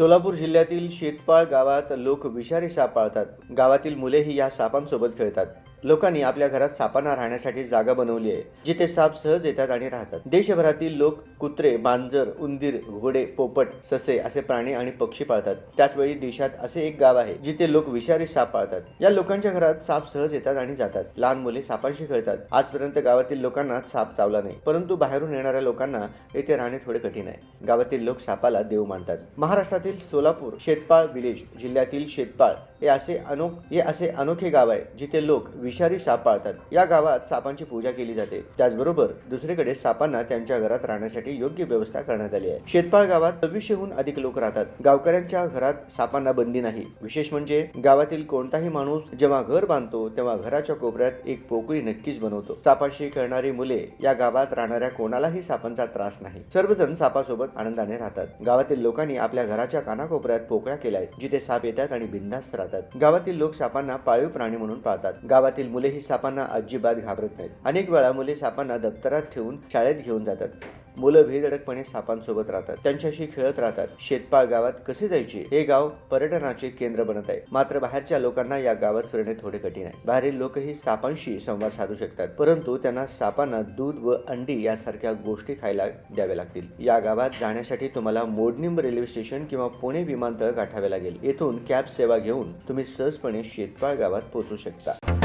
सोलापूर जिल्ह्यातील शेतपाळ गावात लोक विषारी साप पाळतात. गावातील मुलेही या सापांसोबत खेळतात. लोकांनी आपल्या घरात सापांना राहण्यासाठी जागा बनवली आहे जिथे साप सहज येतात आणि राहतात. देशभरातील लोक कुत्रे मांजर उंदीर घोडे पोपट ससे असे प्राणी आणि पक्षी पाळतात. त्याचवेळी देशात असे एक गाव आहे जिथे लोक विषारी साप पाळतात. या लोकांच्या घरात साप सहज येतात आणि जातात. लहान मुले सापांशी खेळतात. आजपर्यंत गावातील लोकांना साप चावला नाही परंतु बाहेरून येणाऱ्या लोकांना येथे राहणे थोडे कठीण आहे. गावातील लोक सापाला देव मानतात. महाराष्ट्रातील सोलापूर शेतपाळ विलेज जिल्ह्यातील शेतपाळ हे असे अनोख हे असे अनोखे गाव आहे जिथे लोक विषारी साप पाळतात. या गावात सापांची पूजा केली जाते. त्याचबरोबर दुसरीकडे सापांना त्यांच्या घरात राहण्यासाठी योग्य व्यवस्था करण्यात आली आहे. शेतपाळ गावात सव्वीसशेहून अधिक लोक राहतात. गावकऱ्यांच्या घरात सापांना बंदी नाही. विशेष म्हणजे गावातील कोणताही माणूस जेव्हा घर बांधतो तेव्हा घराच्या कोपऱ्यात एक पोकळी नक्कीच बनवतो. सापाशी खेळणारी मुले या गावात राहणाऱ्या कोणालाही सापांचा त्रास नाही. सर्वजण सापासोबत आनंदाने राहतात. गावातील लोकांनी आपल्या घराच्या कानाकोपऱ्यात पोकळ्या केल्या आहेत जिथे साप येतात आणि बिंदास्त राहतात. गावातील लोक सापांना पाळीव प्राणी म्हणून पाळतात. गावातील मुले ही सापांना अजिबात घाबरत नाहीत. अनेक वेळा मुले सापांना दप्तरात ठेवून शाळेत घेऊन जातात. मुलं भेदडकपणे सापांसोबत राहतात. त्यांच्याशी खेळत राहतात. शेतपाळ गावात कसे जायचे? हे गाव पर्यटनाचे केंद्र बनत आहे. मात्र बाहेरच्या लोकांना या गावात फिरणे थोडे कठीण आहे. बाहेरील लोकही सापांशी संवाद साधू शकतात. परंतु त्यांना सापांना दूध व अंडी यासारख्या गोष्टी खायला द्याव्या लागतील. या गावात जाण्यासाठी तुम्हाला मोडनिंब रेल्वे स्टेशन किंवा पुणे विमानतळ गाठावे लागेल. येथून कॅब सेवा घेऊन तुम्ही सहजपणे शेतपाळ गावात पोहोचू शकता.